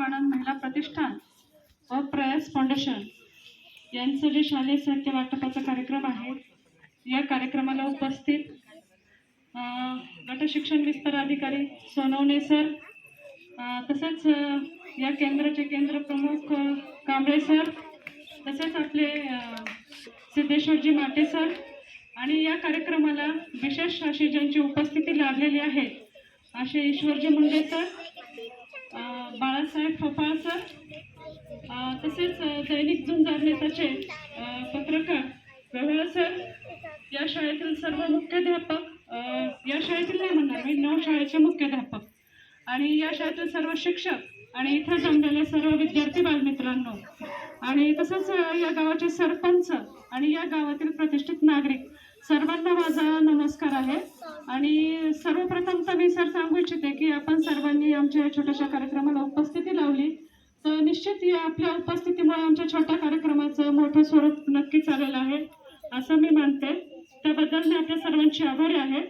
आनंद महिला प्रतिष्ठान व प्रयास फाउंडेशन यांचं जे शालेय साहित्य वाटपाचा कार्यक्रम आहे या कार्यक्रमाला उपस्थित गट शिक्षण विस्तार अधिकारी सोनवणे सर तसेच या केंद्राचे केंद्र प्रमुख कांबळे सर तसेच आपले सिद्धेश्वरजी माटे सर आणि या कार्यक्रमाला विशेष अशी ज्यांची उपस्थिती लाभलेली आहे असे ईश्वरजी मुंडे सर बाळासाहेब फफाळ सर तसेच दैनिक झुंजार पत्रकार व्यवहार सर या शाळेतील सर्व मुख्याध्यापक या शाळेतील नाही म्हणणार मी नऊ शाळेचे मुख्याध्यापक. आणि या शाळेतील सर्व शिक्षक आणि इथं जमलेले सर्व विद्यार्थी बालमित्रांनो. आणि तसंच या गावाचे सरपंच आणि या गावातील प्रतिष्ठित नागरिक सर्वांना माझा नमस्कार आहे. आणि सर्वप्रथम तर मी सर सांगू इच्छिते की आपण सर्वांनी आमच्या या छोट्याशा कार्यक्रमाला उपस्थिती लावली. तर निश्चित या आपल्या उपस्थितीमुळे आमच्या छोट्या कार्यक्रमाचं मोठं स्वरूप नक्कीच आलेलं आहे असं मी मानते. त्याबद्दल मी आपल्या सर्वांची आभारी आहे.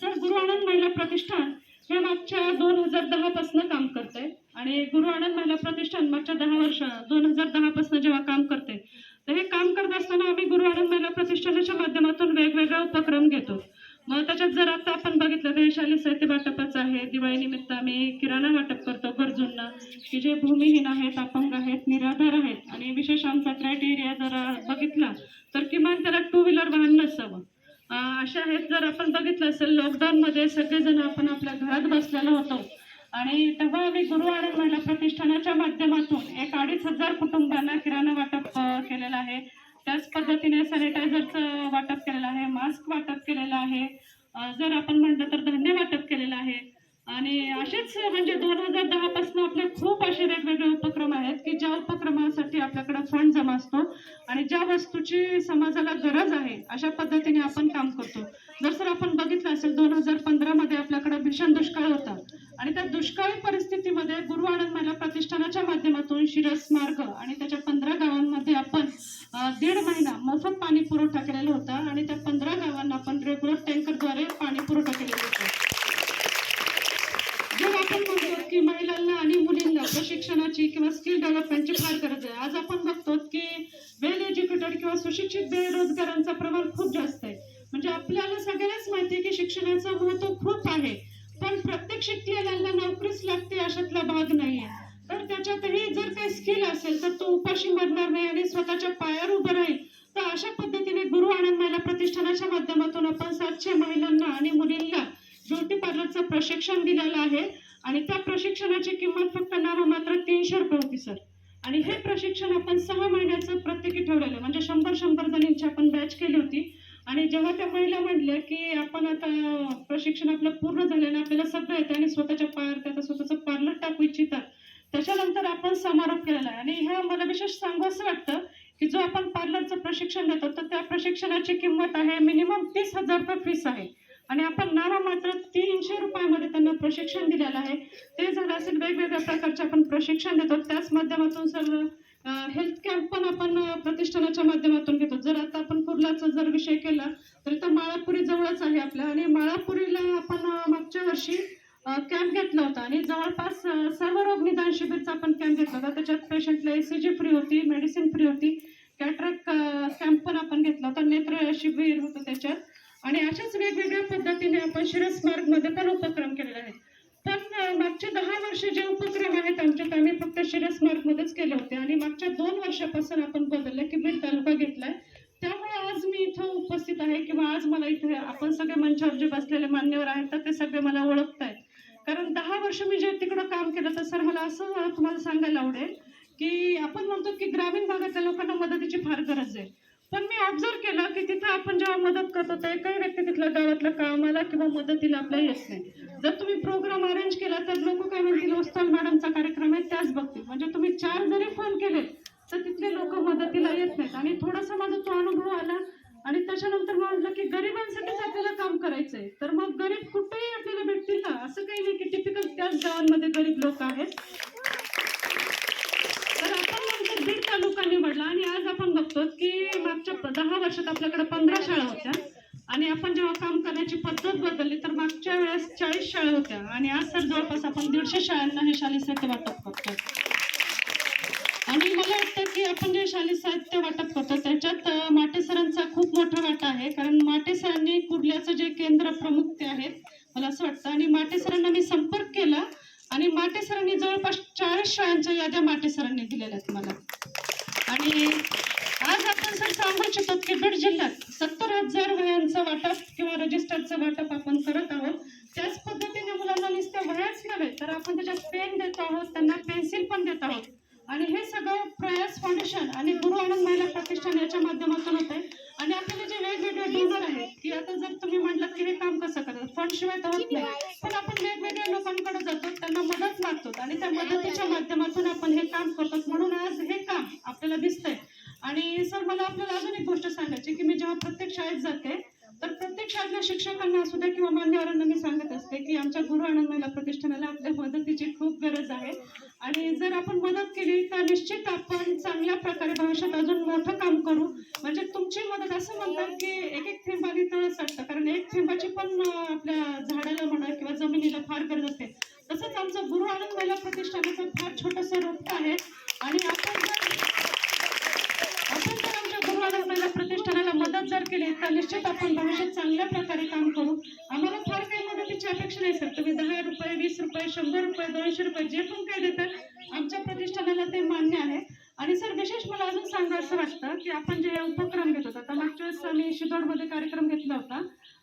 सर गुरु आनंद महिला प्रतिष्ठान हे मागच्या दोन हजार दहापासनं काम करते. आणि गुरु आनंद महिला प्रतिष्ठान मागच्या दहा वर्ष दोन हजार दहापासनं जेव्हा काम करते तर हे काम करत असताना आम्ही गुरु आनंद प्रतिष्ठानाच्या माध्यमातून वेगवेगळा उपक्रम घेतो. मग त्याच्यात जर आता आपण बघितलं तर हे शालेय साहित्य वाटपाचं आहे. दिवाळीनिमित्त आम्ही किराणा वाटप करतो गरजूंना की जे भूमिहीन आहेत अपंग आहेत निराधार आहेत. आणि विशेष आमचा क्रायटेरिया जर बघितला तर किमान त्याला टू व्हीलर वाहन नसावं. अं, अशा आहेत जर आपण बघितलं असेल लॉकडाऊनमध्ये सगळेजण आपण आपल्या घरात बसलेलो होतो. आणि तेव्हा आम्ही गुरु आनंद महिला प्रतिष्ठानाच्या माध्यमातून एक अडीच हजार कुटुंबांना किराणा वाटप केलेलं आहे. त्याच पद्धतीने सॅनिटायझरचं वाटप केलेलं आहे मास्क वाटप केलेलं आहे. जर आपण म्हटलं तर धान्य वाटप केलेलं आहे. आणि असेच म्हणजे दोन हजार दहा पासून आपले खूप असे वेगवेगळे उपक्रम आहेत की ज्या उपक्रमासाठी आपल्याकडे फंड जमा असतो आणि ज्या वस्तूची समाजाला गरज आहे अशा पद्धतीने आपण काम करतो. जर सर आपण बघितलं असेल दोन हजार पंधरा मध्ये आपल्याकडे भीषण दुष्काळ होता. आणि त्या दुष्काळी परिस्थितीमध्ये गुरु आनंद महिला प्रतिष्ठानाच्या माध्यमातून शिरस मार्ग आणि त्याच्या पंधरा गावांमध्ये आपण दीड महिना मोफत पाणी पुरवठा केलेला होता आणि त्या शिक्षणाचं महत्त्व खूप आहे. पण प्रत्येक शिकलेल्यांना नोकरीच लागते अशातला भाग नाहीये तर त्याच्यातही जर काही स्किल असेल तर तो उपाशी मरणार नाही आणि स्वतःच्या पायावर उभं राहील. तर अशा पद्धतीने गुरु आनंद महिला प्रतिष्ठानाच्या माध्यमातून आपण सातशे महिलांना आणि मुलींना ब्युटी पार्लरचं प्रशिक्षण दिलेलं आहे. आणि त्या प्रशिक्षणाची किंमत फक्त नाममात्र तीनशे रुपये होती सर. आणि हे प्रशिक्षण आपण सहा महिन्याचं प्रत्येकी ठेवलेलं म्हणजे शंभर शंभर जणींची आपण बॅच केली होती. आणि जेव्हा त्या महिला म्हणल्या की आपण आता प्रशिक्षण आपलं पूर्ण झालेलं आपल्याला सगळं येतं आणि स्वतःच्या पार त्याचा स्वतःचं पार्लर टाकू इच्छितात त्याच्यानंतर आपण समारोप केलेला आहे. आणि ह्या मला विशेष सांगू असं वाटतं की जो आपण पार्लरचं प्रशिक्षण देतो तर त्या प्रशिक्षणाची किंमत आहे मिनिमम तीस हजार रुपये फीस आहे. आणि आपण नाममात्र तीनशे रुपयामध्ये त्यांना प्रशिक्षण दिलेलं आहे. ते झालं असेल वेगवेगळ्या प्रकारचे आपण प्रशिक्षण देतो त्याच माध्यमातून सर्व हेल्थ कॅम्प पण आपण प्रतिष्ठानाच्या माध्यमातून घेतो. जर आता आपण मुलाचा जर विषय केला तर इथं माळापुरी जवळच आहे आपल्या आणि माळापुरीला आपण मागच्या वर्षी कॅम्प घेतला होता. आणि जवळपास सर्व रोग निदान शिबिरचा आपण कॅम्प घेतला होता. त्याच्यात पेशंटला एसीजी फ्री होती मेडिसिन फ्री होती. कॅट्रॅक कॅम्प पण आपण घेतला होता. नेत्र शिबिर होतं त्याच्यात. आणि अशाच वेगवेगळ्या पद्धतीने आपण शिरस मार्गमध्ये पण उपक्रम केलेले आहेत. पण मागचे दहा वर्ष जे उपक्रम आहेत आमच्यात आम्ही फक्त शिरस मार्गमध्येच केले होते. आणि मागच्या दोन वर्षापासून आपण बदललं की बीड तालुका घेतलाय. त्यामुळे आज मी इथं उपस्थित आहे किंवा आज मला इथे आपण सगळे मंचावर जे बसलेले मान्यवर आहेत तर ते सगळे मला ओळखतायत. कारण दहा वर्ष मी जे तिकडं काम केलं तर सर मला असं तुम्हाला सांगायला आवडेल की आपण म्हणतो की ग्रामीण भागातल्या लोकांना मदतीची फार गरज आहे. पण मी ऑब्झर्व केलं की तिथं आपण जेव्हा मदत करतो तर एकही व्यक्ती तिथल्या गावातल्या कामाला किंवा मदतीला आपल्या येत नाही. जर तुम्ही प्रोग्राम अरेंज केला तर लोक काय म्हणतील वस्ताल मॅडमचा कार्यक्रम आहे त्याच बघतील. म्हणजे तुम्ही चार जरी फोन केलेत तर तिथले लोक मदतीला येत नाहीत. आणि थोडासा माझा तो अनुभव आला. आणि त्याच्यानंतर म्हटलं की गरिबांसाठीच आपल्याला काम करायचंय. तर मग गरीब कुठेही आपल्याला भेटतील ना असं काही नाही की टिपिकल त्याच गावांमध्ये गरीब लोक आहेत. तर आपण नंतर बीड तालुका निवडला आणि आज आपण बघतो की मागच्या दहा वर्षात आपल्याकडे पंधरा शाळा होत्या. आणि आपण जेव्हा काम करण्याची पद्धत बदलली तर मागच्या वेळेस चाळीस शाळा होत्या. आणि आज सर जवळपास आपण दीडशे शाळांना हे शालेय साहित्य वाटप करतो हे आपण जे शालेय साहित्य वाटप करतो त्याच्यात माटे सरांचा खूप मोठा वाटा आहे. कारण माटे सरांनी कुर्ल्याचं जे केंद्र प्रमुख ते आहेत मला असं वाटतं. आणि माटे सरांना मी संपर्क केला आणि माटे सरांनी जवळपास चाळीस शाळांच्या याद्या माटे सरांनी दिलेल्या आहेत मला. आणि आज आपण सर सांगू इच्छितो की बीड जिल्ह्यात सत्तर हजार वह्यांचं वाटप किंवा रजिस्टरचं वाटप आपण करत आहोत. त्याच पद्धतीने मुलांना नुसत्या वयाच नव्हे तर आपण त्याच्यात पेन देत आहोत त्यांना पेन्सिल पण देत आहोत. आणि हे सगळं प्रयास फाउंडेशन आणि गुरु आनंद महिला प्रतिष्ठान याच्या माध्यमातून होते आणि आपल्याला जे वेगवेगळे डोनर आहेत की आता जर तुम्ही म्हटलं की हे काम कसं करतात? फंड शिवाय तर होत नाही. पण आपण वेगवेगळ्या लोकांकडे जातो त्यांना मदत मागतो आणि त्या मदतीच्या माध्यमातून आपण हे काम करतो. म्हणून आज हे काम आपल्याला दिसतंय. आणि सर मला आपल्याला अजून एक गोष्ट सांगायची की मी जेव्हा प्रत्येक शाळेत जाते तर प्रत्येक शाळेतल्या शिक्षकांना असू द्या किंवा मान्यवरांना मी सांगत असते की आमच्या गुरु आनंद महिला प्रतिष्ठानाला आपल्या मदतीची खूप गरज आहे. आणि जर आपण मदत केली तर निश्चित आपण चांगल्या प्रकारे भविष्यात अजून मोठं काम करू. म्हणजे तुमची मदत असं म्हणतात की एक एक थेंबाने तळ साठतं कारण एक थेंबाची पण आपल्या झाडाला म्हणा किंवा जमिनीला फार गरज असते. तसंच आमचं गुरु आनंद महिला प्रतिष्ठानाचं फार छोटंसं रोपट आहे. आणि आपण जर आपण जर आमच्या गुरु आनंद महिला प्रतिष्ठानाला मदत जर केली तर निश्चित आपण भविष्यात चांगल्या प्रकारे काम करू. काही अपेक्षा नाही सर तुम्ही दहा रुपये वीस रुपये शंभर रुपये दोनशे रुपये जे पण काही देतात आमच्या प्रतिष्ठानाला ते मान्य आहे. आणि सर विशेष मला अजून सांगा असं वाटतं की आपण जे उपक्रम घेत होता आता मागच्या वेळेस आम्ही शिदोडमध्ये कार्यक्रम घेतला होता.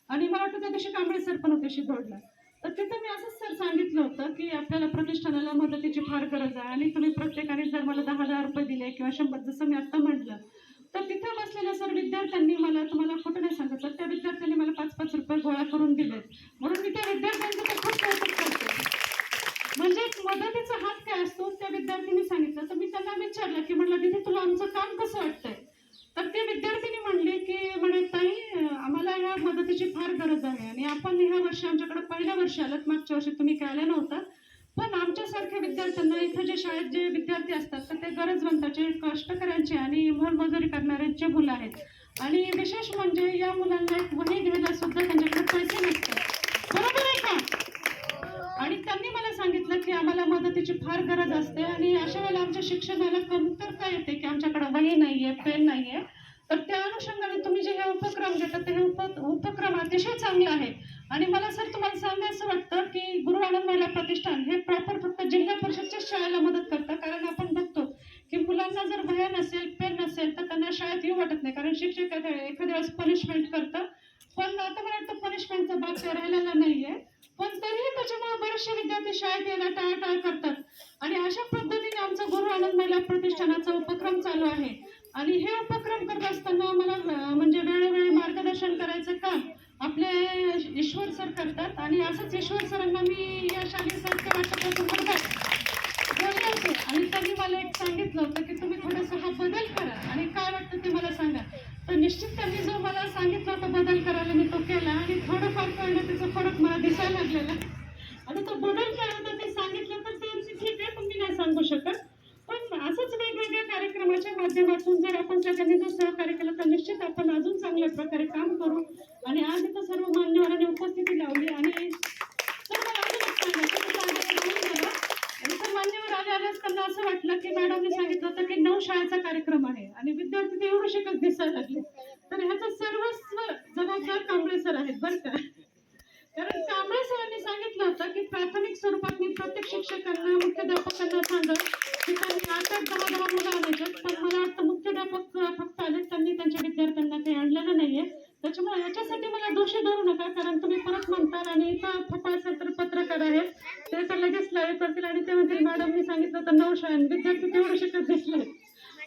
आणि मला वाटतं त्या दिवशी कांबळे सर पण होते शिदोडला. तर तिथं मी असंच सर सांगितलं होतं की आपल्याला प्रतिष्ठानाला मदतीची फार गरज आहे. आणि तुम्ही प्रत्येकाने जर मला दहा हजार रुपये दिले किंवा शंभर जसं मी आत्ता म्हटलं तर तिथं बसलेल्या सर विद्यार्थ्यांनी मला तुम्हाला खोटं नाही सांगितलं त्या विद्यार्थ्यांनी मला पाच पाच रुपये गोळा करून दिले. म्हणून मी त्या विद्यार्थ्यांचं तर खूप कौतुक करते. म्हणजे मदतीचा हात काय असतो? त्या विद्यार्थ्यांनी सांगितलं. तर मी त्यांना विचारलं की म्हटलं दिदी तुला आमचं काम कसं वाटतंय? तर ते विद्यार्थ्यांनी म्हणले की म्हणे ताई आम्हाला ह्या मदतीची फार गरज आहे आणि आपण ह्या वर्षी आमच्याकडे पहिल्या वर्षी आलात. मागच्या वर्षी तुम्ही काय आल्या नव्हता. पण आमच्यासारख्या विद्यार्थ्यांना इथं जे शाळेत जे विद्यार्थी असतात तर ते गरजवंताचे कष्टकऱ्यांचे आणि मोलमजुरी करणाऱ्यांचे मुलं आहेत. आणि विशेष म्हणजे या मुलांना एक वही घ्यायला सुद्धा त्यांच्याकडे पैसे नसतात. बरोबर आहे का? आणि त्यांनी मला सांगितलं की आम्हाला मदतीची फार गरज असते आणि अशा वेळेला आमच्या शिक्षणाला कमतरता येते की आमच्याकडे वही नाही आहे पेन नाही आहे तर त्या अनुषंगाने तुम्ही जे हे उपक्रम घेतात ते हे उप उपक्रम अतिशय चांगले आहे लक्ष राहिलेलं नाहीये. पण तरीही त्याच्यामुळे बरेचसे विद्यार्थी शाळेत यायला टाळाटाळ करतात. आणि अशा पद्धतीने आमचा गुरु आनंद महिला प्रतिष्ठानाचा उपक्रम चालू आहे. आणि हे उपक्रम करत असताना मला म्हणजे वेळोवेळी मार्गदर्शन करायचं काम आपले ईश्वर सर करतात. आणि असंच ईश्वर सरांना मी या शालेय साहित्य वाटपासंदर्भात बोलले होते आणि त्यांनी मला एक सांगितलं होतं की तुम्ही थोडंसं हा बदल करा. आणि काय वाटतं ते मला सांगा. तर निश्चित त्यांनी जो मला सांगितलं होतं बदल करायला मी तो केला. थोडंफार कळलं त्याचा फरक मला दिसायला लागलेला आणि तो बदल काय होता ते सांगितलं तर ते ठीक आहे पण मी नाही सांगू शकत पण असंच वेगवेगळ्या कार्यक्रमाच्या माध्यमातून जर आपण सगळ्यांनी जर सहकार्य केलं तर निश्चित आपण अजून चांगल्या प्रकारे काम करू आणि आज इथं सर्व मान्यवरांनी उपस्थिती लावली आणि मान्यवर आले आल्यास त्यांना असं वाटलं की मॅडमने सांगितलं होतं की नऊ शाळेचा कार्यक्रम आहे आणि विद्यार्थी ते शिकत दिसायला लागले. तर ह्याचं सर्वस्व जबाबदार कांबळे सर आहेत बरं का? कारण कांबळे सरांनी सांगितलं होतं की प्राथमिक स्वरूपात मी प्रत्येक शिक्षकांना मुख्याध्यापकांना सांगत की त्यांनी आठ आठ दहा दहा मुलं आणायचे पण मला वाटतं मुख्याध्यापक फक्त आले त्यांनी त्यांच्या विद्यार्थ्यांना काही आणलेलं नाहीये. त्याच्यामुळे याच्यासाठी मला दोषी धरू नका कारण तुम्ही परत म्हणताल आणि इथं फपाळ सर तर पत्रकार आहेत. ते तर लगेच लाईव्ह करतील आणि ते म्हणतील मॅडमनी सांगितलं तर नऊ शाळा विद्यार्थी तेवढं शिकत दिसले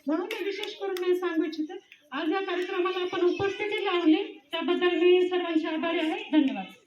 म्हणून मी विशेष करून मी सांगू इच्छिते आज या कार्यक्रमाला आपण उपस्थिती लावली. त्याबद्दल मी सर्वांचे आभारी आहे. धन्यवाद.